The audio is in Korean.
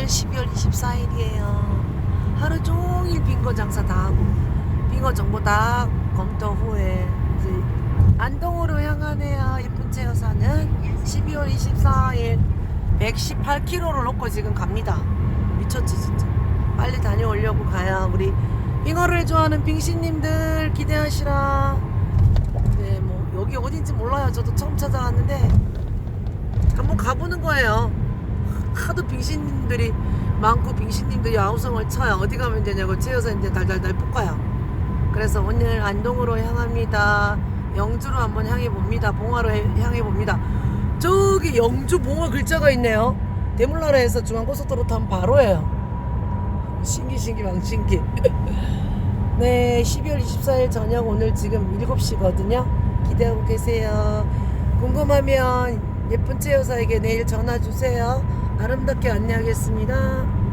오늘 12월 24일이에요. 하루 종일 빙거 장사 다 하고 빙어 정보 다 검토 후에 이제 안동으로 향하네요. 예쁜 제 여사는 12월 24일 118km를 놓고 지금 갑니다. 미쳤지 진짜. 빨리 다녀오려고 가야 우리 빙어를 좋아하는 빙신님들 기대하시라. 네, 뭐 여기 어딘지 몰라요. 저도 처음 찾아왔는데 한번 가보는 거예요. 하도 빙신님들이 많고 빙신님들이 아우성을 쳐요. 어디 가면 되냐고 채여서 이제 달달달 볶아요. 그래서 오늘 안동으로 향합니다. 영주로 한번 향해 봅니다. 봉화로 향해 봅니다. 저기 영주 봉화 글자가 있네요. 대물나라에서 중앙고속도로 타면 바로예요. 신기 신기 망신기. 네, 12월 24일 저녁 오늘 지금 7시거든요. 기대하고 계세요. 궁금하면 예쁜 채 여사에게 내일 전화 주세요. 아름답게 안내하겠습니다.